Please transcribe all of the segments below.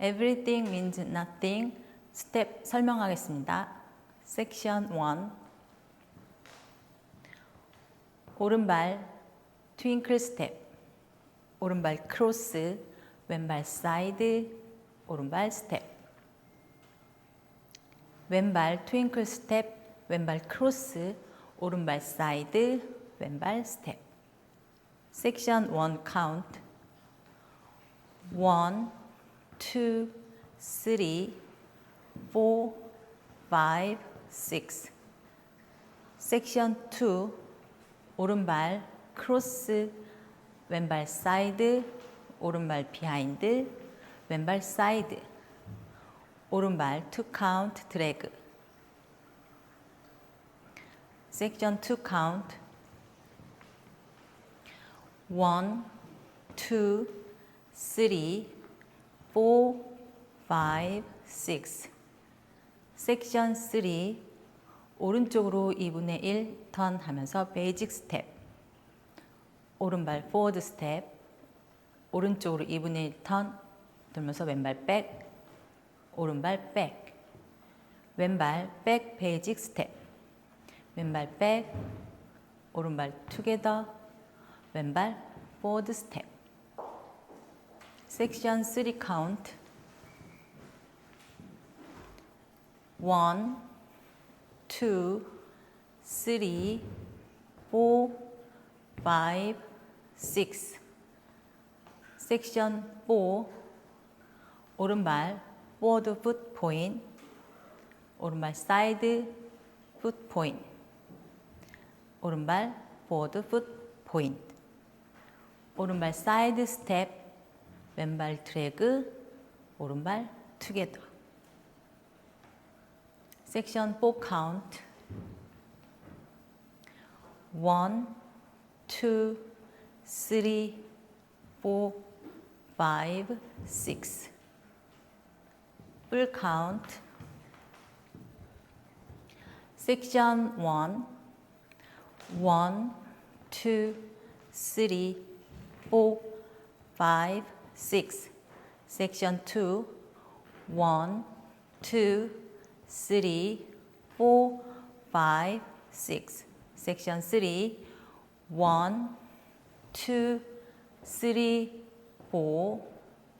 Everything means nothing. 스텝 설명하겠습니다. 섹션 1. 오른발 트윙클 스텝. 오른발 크로스, 왼발 사이드, 오른발 스텝. 왼발 트윙클 스텝, 왼발 크로스, 오른발 사이드, 왼발 스텝. 섹션 1 카운트. 1 2 3 4 5 6 섹션 2 오른발 크로스 왼발 사이드 오른발 비하인드 왼발 사이드 오른발 투 카운트 드래그 섹션 2 카운트 1 2 3 4 5 6 섹션 3 오른쪽으로 2분의 1 턴 하면서 베이직 스텝 오른발 포워드 스텝 오른쪽으로 2분의 1 턴 돌면서 왼발 백 오른발 백 왼발 백 베이직 스텝 왼발 백 오른발 투게더 왼발 포워드 스텝 섹션 3 카운트 1 2 3 4 5 6 섹션 4 오른발 포워드 풋 포인 오른발 사이드 풋 포인 오른발 포워드 풋 포인 오른발 사이드 스텝 왼발 드래그 오른발 투게더. 섹션 4 카운트 1 2 3 4 5 6 풀 카운트 섹션 1 1 2 3 4 5 6 섹션 2 1 2 3 4 5 6 섹션 3 1 2 3 4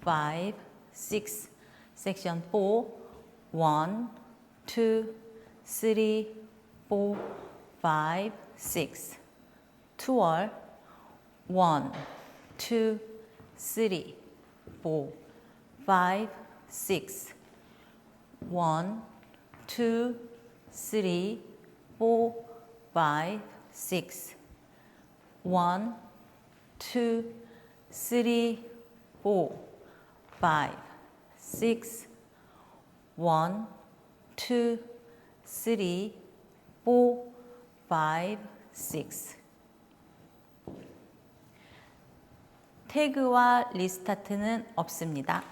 5 6 섹션 4 1 2 3 4 5 6 투얼 1 2 3 4 5 6 1 2 3 4 5 6 1 2 3 4 5 6 1 2 3 4 5 6 태그와 리스타트는 없습니다.